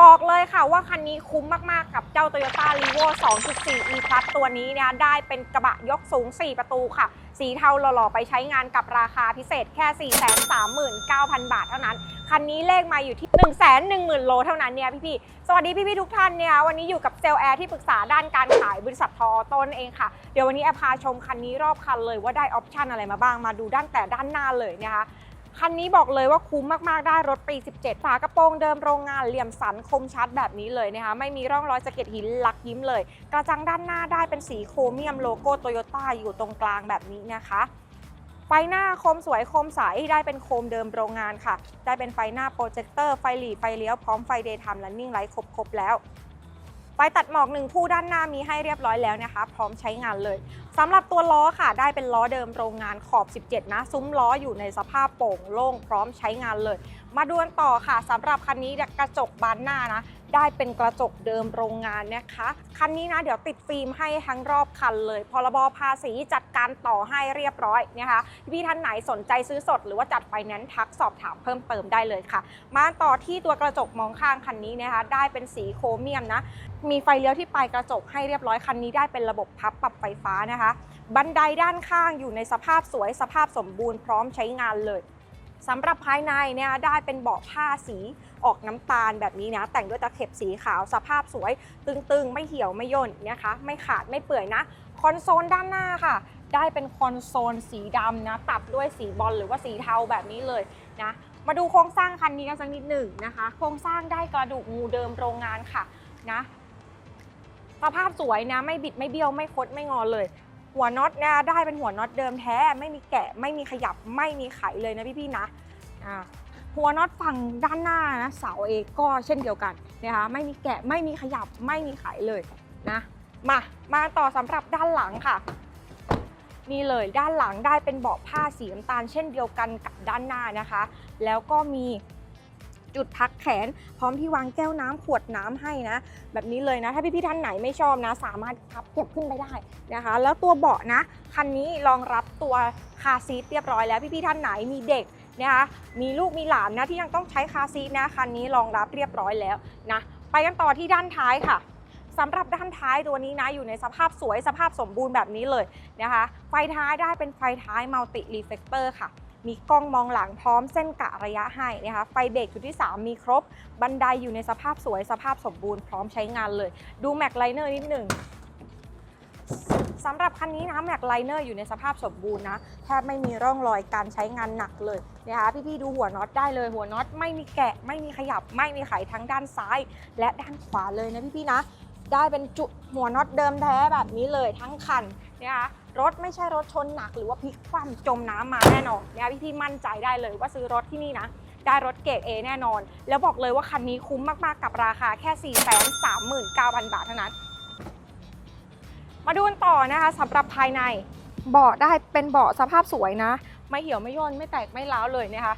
บอกเลยค่ะว่าคันนี้คุ้มมาก ๆ กับเจ้า Toyota r e v o 2.4 e Plus ตัวนี้เนี่ยได้เป็นกระบะยกสูง 4 ประตูค่ะ สีเทาหล่อ ๆ ไปใช้งานกับราคาพิเศษแค่ 439,000 บาทเท่านั้น คันนี้เลขมาอยู่ที่ 110,000 โลเท่านั้นเนี่ยพี่ๆ สวัสดีพี่ๆ ทุกท่านเนี่ยวันนี้อยู่กับเซลล์แอร์ที่ปรึกษาด้านการขายบริษัททอต้นเองค่ะ เดี๋ยววันนี้แอร์พาชมคันนี้รอบคันเลยว่าได้ออปชันอะไรมาบ้างมาดูด้านแต่ด้านหน้าเลยนะคะ คันนี้บอกเลยว่าคุ้มมาก ๆ ได้รถปี 17 ฝากระโปรงเดิมโรงงานเหลี่ยมสันคมชัดแบบนี้เลยนะคะ ไม่มีร่องรอยสะเก็ดหินลักยิ้มเลย กระจังด้านหน้าได้เป็นสีโครเมียมโลโก้โตโยต้าอยู่ตรงกลางแบบนี้นะคะไฟหน้าคมสวยคมใสได้เป็นโคมเดิมโรงงานค่ะ ได้เป็นไฟหน้าโปรเจคเตอร์ไฟหลีไฟเลี้ยวพร้อมไฟเดย์ไทม์และนิ่งไลท์ครบๆแล้ว ไฟตัดหมอกหนึ่งคู่ด้านหน้ามีให้เรียบร้อยแล้วนะคะ พร้อมใช้งานเลยสำหรับตัวล้อค่ะ ได้เป็นล้อเดิมโรงงานขอบ 17 นะ ซุ้มล้ออยู่ในสภาพโป่งโล่งพร้อมใช้งานเลย มาดูกันต่อค่ะสำหรับคันนี้กระจกบานหน้านะ ได้เป็นกระจกเดิมโรงงานนะคะ คันนี้นะเดี๋ยวติดฟิล์มให้ทั้งรอบคันเลย พรบภาษีจัดการต่อให้เรียบร้อยนะคะพี่ท่านไหนสนใจซื้อสด หรือว่าจัดไฟแนนซ์ทักสอบถามเพิ่มเติมได้เลยค่ะ มาต่อที่ตัวกระจกมองข้างคันนี้นะคะ ได้เป็นสีโครเมียมนะ มีไฟเลี้ยวที่ปลายกระจกให้เรียบร้อยคันนี้ได้เป็นระบบพับปรับไฟฟ้านะคะ บันไดด้านข้างอยู่ในสภาพสวยสภาพสมบูรณ์พร้อมใช้งานเลย สำหรับภายในเนี่ยได้เป็นเบาะผ้าสีออกน้ำตาลแบบนี้นะ แต่งด้วยตะเข็บสีขาวสภาพสวย ตึงๆ ไม่เหี่ยวไม่ย่นนะคะ ไม่ขาดไม่เปื่อยนะ คอนโซลด้านหน้าค่ะ ได้เป็นคอนโซลสีดำนะ ตัดด้วยสีบอลหรือว่าสีเทาแบบนี้เลยนะ มาดูโครงสร้างคันนี้กันสักนิดหนึ่งนะคะ โครงสร้างได้กระดูกงูเดิมโรงงานค่ะนะสภาพสวยนะ ไม่บิดไม่เบี้ยวไม่คดไม่งอเลย หัวน็อตนะได้เป็นหัวน็อตเดิมแท้ ไม่มีแกะไม่มีขยับไม่มีไขเลยนะพี่ๆนะอ่าหัวน็อตฝั่งด้านหน้านะเสาเอก็เช่นเดียวกันนะคะไม่มีแกะไม่มีขยับไม่มีไขเลยนะมามาต่อสำหรับด้านหลังค่ะนี่เลยด้านหลังได้เป็นเบาะผ้าสีน้ำตาลเช่นเดียวกันกับด้านหน้านะคะ แล้วก็มี จุดพักแขน พร้อมที่วางแก้วน้ำขวดน้ำให้นะ แบบนี้เลยนะ ถ้าพี่ๆท่านไหนไม่ชอบนะ สามารถพับเก็บขึ้นไปได้นะคะ แล้วตัวเบาะนะคันนี้รองรับตัวคาซีทเรียบร้อยแล้วพี่ๆท่านไหนมีเด็กนะคะมีลูกมีหลานนะที่ยังต้องใช้คาซีทนะคันนี้รองรับเรียบร้อยแล้วนะไปกันต่อที่ด้านท้ายค่ะสำหรับด้านท้ายตัวนี้นะอยู่ในสภาพสวยสภาพสมบูรณ์แบบนี้เลยนะคะ ไฟท้ายได้เป็นไฟท้ายมัลติรีเฟกเตอร์ค่ะ มีกล้องมองหลังพร้อมเส้นกะระยะให้นะคะ ไฟเบรกจุดที่ 3 มีครบ บันไดอยู่ในสภาพสวยสภาพสมบูรณ์พร้อมใช้งานเลย ดูแม็กไลเนอร์นิดหนึ่งสำหรับคันนี้นะแม็กไลเนอร์อยู่ในสภาพสมบูรณ์นะแทบไม่มีร่องรอยการใช้งานหนักเลยนะคะพี่ๆดูหัวน็อตได้เลยหัวน็อตไม่มีแกะ ไม่มีขยับ ไม่มีไขทั้งด้านซ้าย และด้านขวาเลยนะพี่ๆนะ ได้เป็นจุดหัวน็อตเดิมแท้แบบนี้เลยทั้งคันนะคะ รถไม่ใช่รถชนหนักหรือว่าพลิกคว่ำจมน้ำมาแน่นอนเนะคะพี่ๆมั่นใจได้เลยว่าซื้อรถที่นี่นะ ได้รถเกรด A แน่นอน แล้วบอกเลยว่าคันนี้คุ้มมากๆกับราคาแค่ 439,000 บาทเท่านั้น มาดูกันต่อนะคะสำหรับภายในเบาะได้เป็นเบาะสภาพสวยนะ ไม่เหี่ยวไม่ย่นไม่แตกไม่ร้าวเลยนะคะ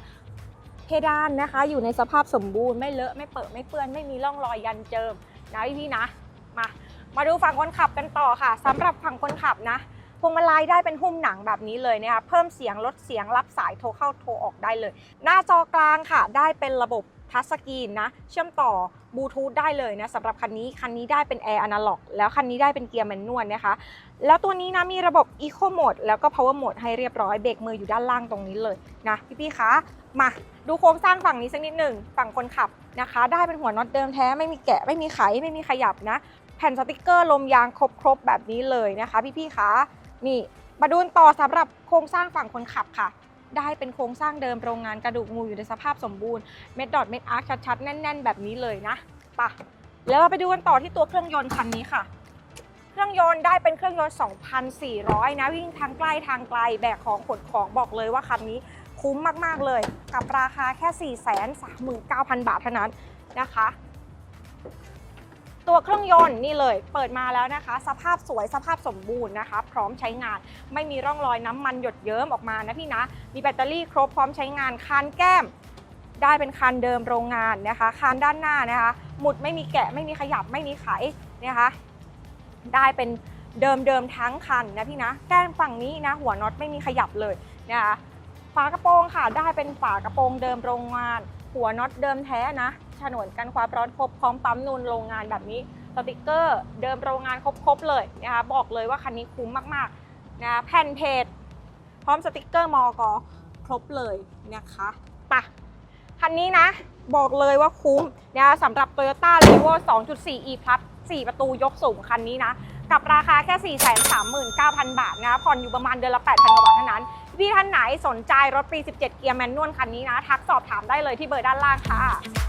เพดานนะคะอยู่ในสภาพสมบูรณ์ไม่เลอะไม่เปิดไม่เปื้อนไม่มีร่องรอยยันเจิมนะพี่ๆนะ มา มาดูฝั่งคนขับกันต่อค่ะสำหรับฝั่งคนขับนะ พวงมาลัยได้เป็นหุ้มหนังแบบนี้เลยนะคะเพิ่มเสียงลดเสียงรับสายโทรเข้าโทรออกได้เลย หน้าจอกลางค่ะ ได้เป็นระบบทัชสกรีนนะ เชื่อมต่อบลูทูธได้เลยนะสำหรับคันนี้คันนี้ได้เป็นแอร์อนาล็อกแล้วคันนี้ได้เป็นเกียร์แมนนวลนะคะ แล้วตัวนี้นะมีระบบ Eco Mode แล้วก็ Power Mode ให้เรียบร้อยเบรกมืออยู่ด้านล่างตรงนี้เลยนะพี่ๆคะมาดูโครงสร้างฝั่งนี้สักนิดหนึ่งฝั่งคนขับนะคะ ได้เป็นหัวน็อตเดิมแท้ไม่มีแกะไม่มีไขไม่มีขยับนะ แผ่นสติกเกอร์ลมยางครบๆแบบนี้เลยนะคะ พี่ๆคะ นี่มาดูต่อสำหรับโครงสร้างฝั่งคนขับค่ะ ได้เป็นโครงสร้างเดิมโรงงานกระดูกงูอยู่ในสภาพสมบูรณ์เม็ดดอทเม็ดอาร์คชัดๆ แน่น ๆ แบบนี้เลยนะปะแล้วเราไปดูกันต่อที่ตัวเครื่องยนต์คันนี้ค่ะ เครื่องยนต์ได้เป็นเครื่องยนต์ 2,400 นะ วิ่งทางใกล้ทางไกลแบกของขนของบอกเลยว่าคันนี้คุ้มมาก ๆ เลย กับราคาแค่ 439,000 บาทเท่านั้นนะคะ ตัวเครื่องยนต์นี่เลย เปิดมาแล้วนะคะ สภาพสวยสภาพสมบูรณ์นะคะ พร้อมใช้งาน ไม่มีร่องรอยน้ำมันหยดเยิ้มออกมานะพี่นะ มีแบตเตอรี่ครบพร้อมใช้งานคานแก้ม ได้เป็นคานเดิมโรงงานนะคะคานด้านหน้านะคะ หมุดไม่มีแกะไม่มีขยับไม่มีไขนะคะ ได้เป็นเดิมเดิมๆทั้งคันนะพี่นะ แก้มฝั่งนี้นะ หัวน็อตไม่มีขยับเลยนะคะฝากระโปรงค่ะ ได้เป็นฝากระโปรงเดิมโรงงาน หัวน็อตเดิมแท้นะ ฉนวนกันความร้อนครบพร้อมปั๊มนูนโรงงานแบบนี้สติกเกอร์เดิมโรงงานครบๆเลยนะคะบอกเลยว่าคันนี้คุ้มมากๆนะแผ่นเพจพร้อมสติกเกอร์มอกอครบเลยนะคะปะคันนี้นะ บอกเลยว่าคุ้มนะคะสำหรับ Toyota r e v o 2.4 e plus 4 ประตูยกสูงคันนี้นะ กับราคาแค่ 439,000 บาทนะผ่อนอยู่ประมาณเดือนละ 8,000กว่าบาทเท่านั้น พี่ท่านไหนสนใจรถปี 17 เกียร์แมนนวลคันนี้นะ ทักสอบถามได้เลยที่เบอร์ด้านล่างค่ะ